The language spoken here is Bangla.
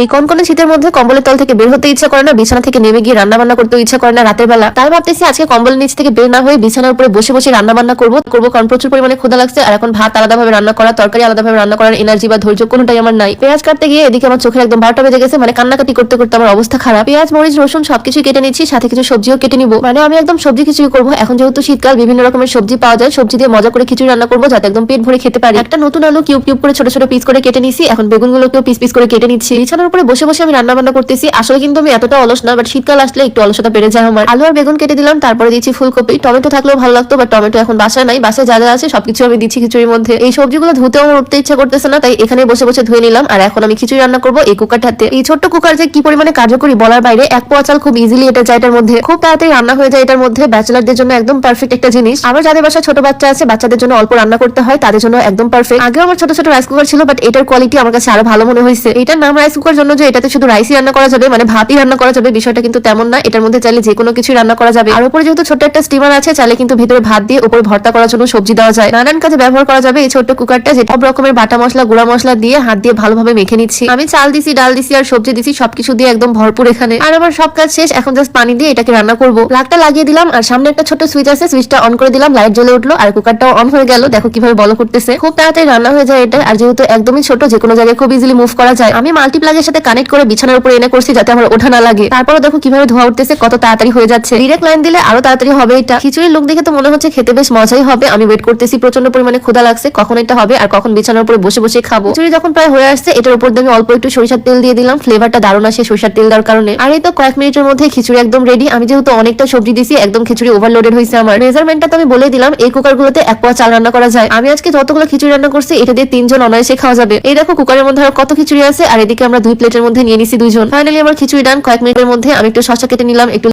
এই কনকনে শীতের মধ্যে কম্বলের তল থেকে বের হতে ইচ্ছা করে না, বিছানা থেকে নেমে গিয়ে রান্না বান্না করতে ইচ্ছা করে না রাতের বেলা। তাই ভাবতেছি আজকে কম্বলের নিচ থেকে বের না হয়ে বিছানার উপরে বসে বসে রান্না বান্না করব। করব কারণ প্রচুর পরিমাণে ক্ষুধা লাগছে আর এখন ভাত আলাদাভাবে রান্না করা, তরকারি আলাদাভাবে রান্না করার এনার্জি বা ধৈর্য কোনোটাই আমার নাই। পেঁয়াজ কাটতে গিয়ে এদিকে আমার চোখের একদম বারোটা বেজে গেছে মানে কান্নাকাটি করতে করতে আমার অবস্থা খারাপ। পেঁয়াজ, মরিচ, রসুন সবকিছু কেটে নিচ্ছি, সাথে কিছু সবজিও কেটে নিবো। মানে আমি একদম সবজি খিচুড়ি করব। এখন যেহেতু শীতকাল, বিভিন্ন রকমের সবজি পাওয়া যায়। সবজি দিয়ে মজা করে খিচুড়ি রান্না করব, যাতে একদম পেট ভরে খেতে পারি। একটা নতুন আলু কিউব কিউব করে ছোট ছোট পিস করে কেটে নিছি। এখন বেগুনগুলোকেও পিস পিস করে কেটে নিচ্ছি। বিছানার উপরে বসে বসে আমি রান্না বান্না করতেছি। আসলে কিন্তু আমি এতটা অলস না বাট শীতকাল আসলে একটু অলসতা বেড়ে যায় আমার। আলু আর বেগুন কেটে দিলাম, তারপরে দিচ্ছি ফুলকপি। টমেটো থাকলেও ভালো লাগতো বাট টমেটো এখন বাসায় নাই। বাসায় যা যা আছে সবকিছু আমি দিচ্ছি খিচুড়ির মধ্যে। এই সবজিগুলো ধুতেও আমার উঠতে ইচ্ছা করতেছে না, তাই এখানে বসে বসে ধুয়ে নিলাম। আর এখন আমি খিচুড়ি রান্না করব এই কুকারটাতে এই ছোট্ট কুকার যে কি পরিমাণে কার্যকরী বলার বাইরে, এক পোয়া চাল খুব ইজিলি এটা যায় এটার মধ্যে। খুব তাড়াতাড়ি রান্না হয়ে যায় এটার মধ্যে। ব্যাচেলারদের জন্য একদম পারফেক্ট একটা জিনিস। আমার যাদের বাসায় ছোট বাচ্চা আছে, বাচ্চাদের জন্য অল্প রান্না করতে হয়, তাদের জন্য একদম পারফেক্ট আগেও আমার ছোট ছোট রাইস কুকার ছিল বাট এটার কোয়ালিটি আমার কাছে আরও ভালো মনে হয়েছে। এটার নাম রাইস কুকার জন্য যে এটাতে শুধু রাইসই রান্না করা যাবে মানে ভাতই রান্না করা যাবে বিষয়টা কিন্তু তেমন না। এটার মধ্যে চাইলে যে কোনো কিছু রান্না করা যাবে। আর উপরে যেহেতু ছোট্ট একটা স্টিমার আছে, চাইলে কিন্তু ভিতরে ভাত দিয়ে উপরে ভর্তা করার জন্য সবজি দেওয়া যায়। নানান কাজে ব্যবহার করা যাবে এই ছোট্ট কুকারটা যে সব রকমের বাটা মশলা, গুঁড়া মশলা দিয়ে হাত দিয়ে ভালোভাবে মেখে নিচ্ছি। আমি চাল দিছি, ডাল দিছি আর সবজি দিছি, সবকিছু দিয়ে একদম ভরপুর এখানে। আর আমার সব কাজ শেষ, এখন জাস্ট পানি দিয়ে এটাকে রান্না করব। প্লাগটা লাগিয়ে দিলাম, আর সামনে একটা ছোট সুইচ আছে সুইচটা অন করে দিলাম লাইট জ্বলে উঠল, আর কুকারটাও অন হয়ে গেল। দেখো কীভাবে বলো করতেছে। খুব তাড়াতাড়ি রান্না হয়ে যায় এটা, আর যেহেতু একদমই ছোট যে কোনো জায়গায় খুব ইজিলি মুভ করা যায়। আমি মাল্টি সাথে কানেক্ট করে বিছানার উপরে এনে করছি যাতে আমার ওঠা না লাগে। তারপরে দেখো কীভাবে ধোয়া উঠতেছে, কত তাড়াতাড়ি হয়ে যাচ্ছে। ডিরেক্ট লাইন দিলে আরও তাড়াতাড়ি হবে এটা। খিচুড়ির লোক দেখে তো মনে হচ্ছে খেতে বেশ মজাই হবে। আমি ওয়েট করতেছি প্রচণ্ড পরিমাণে ক্ষুধা লাগছে, কখন এটা হবে আর কখন বিছানার উপরে বসে বসে খাব। খিচুড়ি যখন প্রায় হয়ে আসছে, এটার উপর আমি অল্প একটু সরিষার তেল দিয়ে দিলাম। ফ্লেভারটা দারুণ আসে সরিষার তেল দেওয়ার কারণে। আর এই তো কয়েক মিনিটের মধ্যে খিচুড়ি একদম রেডি আমি যেহেতু অনেকটা সবজি দিছি, একদম খিচুড়ি ওভারলোডেড হয়েছে আমার। মেজারমেন্টটা তো আমি বলে দিলাম, এই কুকার গুলোতে এক পোয়া চাল রান্না করা যায়। আমি আজকে যতগুলো খিচুড়ি রান্না করছি, এটা দিয়ে তিনজন অনায়াসে খাওয়া যাবে। এই দেখো কুকারের মধ্যে আর কত খিচুড়ি আছে, আর এদিকে আমরা দুই প্লেটের মধ্যে নিয়ে নিছি দুইজন। ফাইনালি আমার খিচুড়ি ডান কয়েক মিনিটের মধ্যে আমি একটু শসা কেটে নিলাম, একটু